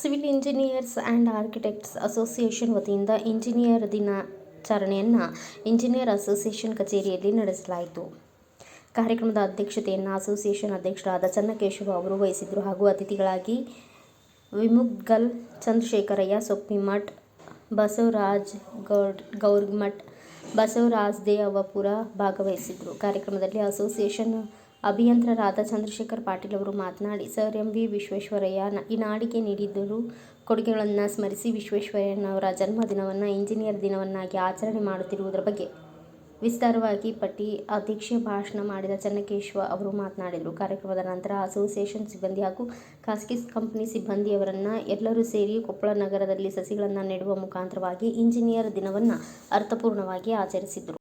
Civil engineers and architects association ವತಿಯಿಂದ engineer ದಿನಾಚರಣೆಯನ್ನು engineer association ಕಚೇರಿಯಲ್ಲಿ ನಡೆಸಲಾಯಿತು. ಕಾರ್ಯಕ್ರಮದ ಅಧ್ಯಕ್ಷತೆಯನ್ನು ಅಸೋಸಿಯೇಷನ್ ಅಧ್ಯಕ್ಷರಾದ ಚನ್ನಕೇಶವ ಅವರು ವಹಿಸಿದ್ದರು. ಹಾಗೂ ಅತಿಥಿಗಳಾಗಿ ವಿಮುಗ್ಗಲ್ ಚಂದ್ರಶೇಖರಯ್ಯ, ಸೊಪ್ಪಿಮಠ್, ಬಸವರಾಜ್ ಗೌಡ್ ಗೌರ್ಮಠ್, ಬಸವರಾಜ್ ದೇವಪುರ ಭಾಗವಹಿಸಿದ್ದರು. ಕಾರ್ಯಕ್ರಮದಲ್ಲಿ ಅಸೋಸಿಯೇಷನ್ ಅಭಿಯಂತರರಾದ ಚಂದ್ರಶೇಖರ್ ಪಾಟೀಲ್ ಅವರು ಮಾತನಾಡಿ, ಸರ್, ಎಂ. ವಿ. ವಿಶ್ವೇಶ್ವರಯ್ಯ ಈ ನಾಡಿಗೆ ನೀಡಿದ್ದರು ಕೊಡುಗೆಗಳನ್ನು ಸ್ಮರಿಸಿ ವಿಶ್ವೇಶ್ವರಯ್ಯನವರ ಜನ್ಮದಿನವನ್ನು, ಇಂಜಿನಿಯರ್ ದಿನವನ್ನಾಗಿ ಆಚರಣೆ ಮಾಡುತ್ತಿರುವುದರ ಬಗ್ಗೆ ವಿಸ್ತಾರವಾಗಿ ಪಟ್ಟಿ ಅಧ್ಯಕ್ಷೀಯ ಭಾಷಣ ಮಾಡಿದ ಚನ್ನಕೇಶ್ವ ಅವರು ಮಾತನಾಡಿದರು. ಕಾರ್ಯಕ್ರಮದ ನಂತರ ಅಸೋಸಿಯೇಷನ್ ಸಿಬ್ಬಂದಿ ಹಾಗೂ ಖಾಸಗಿ ಕಂಪನಿ ಸಿಬ್ಬಂದಿಯವರನ್ನು ಎಲ್ಲರೂ ಸೇರಿ ಕೊಪ್ಪಳ ನಗರದಲ್ಲಿ ಸಸಿಗಳನ್ನು ನೆಡುವ ಮುಖಾಂತರವಾಗಿ ಇಂಜಿನಿಯರ್ ದಿನವನ್ನು ಅರ್ಥಪೂರ್ಣವಾಗಿ ಆಚರಿಸಿದರು